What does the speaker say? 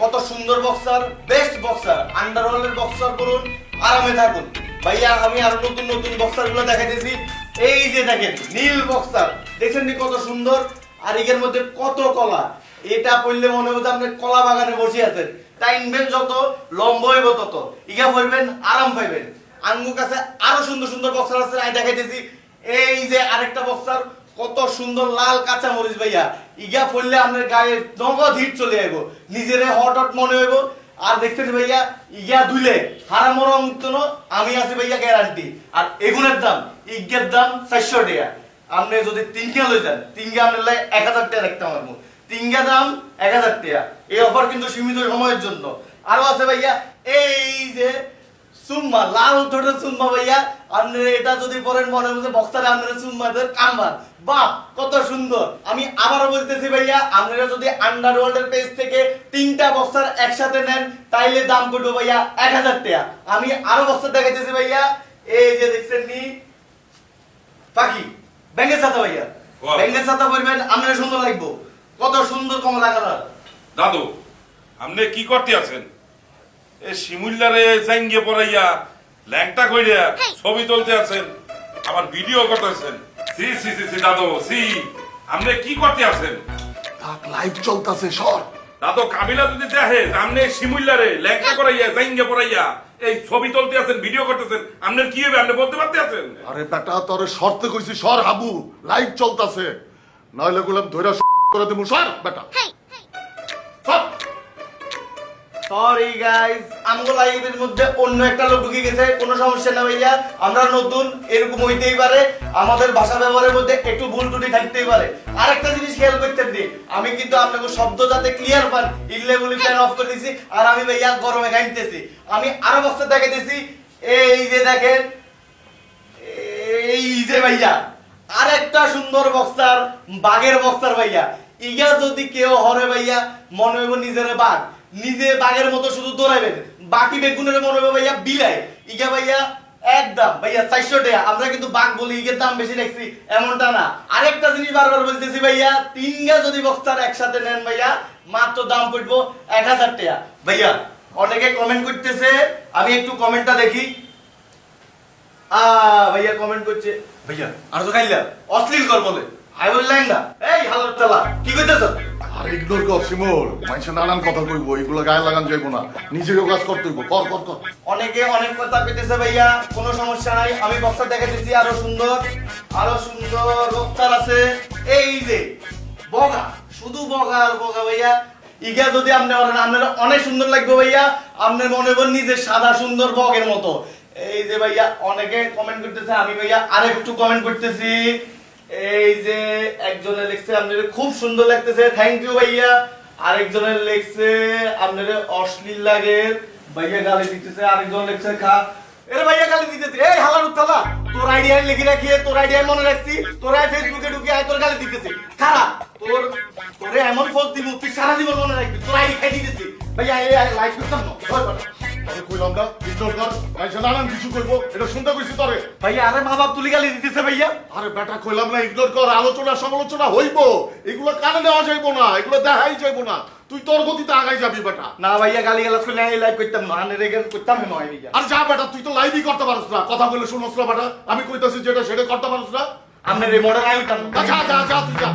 কত সুন্দর boxer best boxer আন্ডারওয়ার্ল্ডের বক্সার করুন আরামে থাকুন। ভাইয়া, আমি আরও নতুন নতুন বক্সারগুলো দেখাইতেছি। এই যে দেখেন, নীল বক্সার দেখছেন নি কত সুন্দর? আর এর মধ্যে কত কলা। এটা পড়লে মনে হচ্ছে আপনি কলা বাগানে বসে আছেন। টাইমবেন যত, লম্বা হইব তত। ইগা পড়বেন, আরাম পাইবেন। আঙ্গুর কাছে আরও সুন্দর সুন্দর বক্সার আছে, আমি দেখাইতেছি। এই যে আরেকটা বক্সার কত সুন্দর লাল কাঁচা মরিচ ভাইয়া। ইগা পড়লে আপনার গায়ে নগদ হিট চলে আইব। নিজেরে হট হট মনে হইব। আর দেখছেন ভাইয়া ইগা ধুইলে হারা মরা মুক্ত ন, আমি আছি ভাইয়া গ্যারান্টি আর এগুনের দাম ইগের দাম চারশো টাকা। আপনি যদি তিনটা লই যান তিনটা আপনার লাই এক হাজার টাকা রাখতে পারব তিনটা দাম এক হাজার টাকা। এই অফার কিন্তু সীমিত সময়ের জন্য। আরও আছে ভাইয়া এই যে সুম্মা লাল ঠোঁটের সুম্মা ভাইয়া আপনি এটা যদি পরেন মনে হচ্ছে বক্সারে আপনার সুম্মাদের কাম্বার বাহ কত সুন্দর। আমি আবারও বলতেছি ভাইয়া আপনারা যদি আন্ডারওয়ার্ল্ডের পেজ থেকে তিনটা বক্সার একসাথে নেন তাইলে দাম করব ভাইয়া এক হাজার টাকা। আমি আরও বক্সার দেখাইতেছি ভাইয়া। এই যে দেখছেন নি পাখি ব্যাঙ্গের সাথে ভাইয়া। ব্যাঙ্গের সাথে বলবেন আপনারা সুন্দর লাগবো। কত সুন্দর কমলা কালার। দাদু আপনি কি করতে আছেন? এ শিমুল্লারে জাঙ্গিয়ে পড়াইয়া ল্যাংটা কইরা ছবি তুলতে আছেন আবার ভিডিও করতেছেন। সি সি সি সি দাদু সি আপনি কি করতে আছেন? থাক লাইভ চলতেছে সর। দাদু কাবিলা যদি দেখে আপনি শিমুল্লারে ল্যাংটা করাইয়া জাঙ্গিয়ে পড়াইয়া এই ছবি তুলতে আছেন ভিডিও করতেছেন আপনার কি হবে আপনি বলতে পারতে আছেন? আরে বেটা তোর শর্তে কইছি সর হাবু লাইভ চলতেছে। নইলে গুলাম ধইরা করে দেবো সর বেটা। সরি গাইস আমগো লাইভের মধ্যে অন্য একটা লোক ঢুকে গেছে। কোনো সমস্যা না ভাইয়া। আমরা নতুন, এরকম হইতেই পারে। আমাদের ভাষা ব্যবহারের মধ্যে একটু ভুল ত্রুটি থাকতেই পারে। আরেকটা জিনিস খেয়াল করতে দিই আমি কিন্তু আপনাকে শব্দ যাতে ক্লিয়ার পান ফ্যান অফ করে দিছি, আর আমি ভাইয়া গরমে গাইতেছি আমি আরও বক্সে দেখাইতেছি এই যে দেখেন, এই যে ভাইয়া, আরেকটা সুন্দর বক্সার, বাঘের বক্সার ভাইয়া। ইগা যদি কেউ হরে ভাইয়া, মনে হইব নিজের বাঘ। নিজে বাঘের মতো শুধু দৌড়াইবেন বাকি বেগুনের মনে হইব ভাইয়া বিলাই। ইগা ভাইয়া একদম। ভাইয়া চারশো টাকা। আমরা কিন্তু বাঘ বলি, ইগের দাম বেশি রাখছি এমনটা না। আরেকটা জিনিস বারবার বলতেছি ভাইয়া তিনগা যদি বক্সার একসাথে নেন ভাইয়া, মাত্র দাম পড়ব এক হাজার টাকা। ভাইয়া, অনেকে কমেন্ট করতেছে, আমি একটু কমেন্টটা দেখি। আ, ভাইয়া কমেন্ট করছে। ভাইয়া, আর তো খাইলা। অশ্লীল কর বলে। আই বললেন না। এই, হালার চালা। কি কইতেছ কর শিমুল। মানুষের নানান কথা কইবো, এগুলো গায়ে লাগান না। কাজ কর কর কর। অনেকে অনেক কথা পেতেছে ভাইয়া, কোনো সমস্যা নাই। আমি দেখে দিচ্ছি, আরও সুন্দর আরও সুন্দর আছে। এই যে, বগা, শুধু বগা আর বগা ভাইয়া। ইগা যদি আপনি আপনার অনেক সুন্দর লাগবে ভাইয়া। আপনার মনে করেন নিজে সাদা সুন্দর বগের মতো। এই যে ভাইয়া, অনেকে কমেন্ট করতেছে, আমি ভাইয়া আরেকটু কমেন্ট করতেছি। এই যে একজনে লিখছে আপনার খুব সুন্দর লাগতেছে। থ্যাংক ইউ ভাইয়া। আরেকজনের লিখছে আপনার অশ্লীল লাগে। ভাইয়া গালি দিতেছে, আরেকজন লিখছে খা। এরে ভাইয়া গালি দিতেছে। এই হালার উত্তালা, তোর আইডিয়া লিখে রাখিয়ে তোর আইডিয়া মনে রাখছি। তোর ফেসবুকে ঢুকে আয়, তোর গালি দিতেছে। খারা, তোর, তোরে এমন পোস্ট দিব, তুই সারা জীবন মনে রাখবি, তোর আইডি খাই দিতেছি। ভাইয়া, এই লাইভ করতাম না। কইলাম না ইগনোর কর মানুষের নানান কিছু কইবো এটা শুনতে কইছি তোরে। ভাইয়া আরে মা বাপ তুলি গালি দিতেছে ভাইয়া। আরে বেটা কইলাম না ইগনোর কর আলোচনা সমালোচনা হইবো। এগুলো কানে নেওয়া যাইবো না এগুলো দেখাই যাইবো না। তুই তোর গতিতে আগাই যাবি বেটা। না ভাইয়া গালি গালাজ করলে এই লাইভ করতাম না আনে রেগে করতাম না ভাইয়া। আর যা বেটা তুই তো লাইভই করতে পারছ না। কথা বলে শুনছ না বেটা। আমি কইতাছি যেটা সেটা করতে পারছ না। আইতাম যা যা যা তুই যা।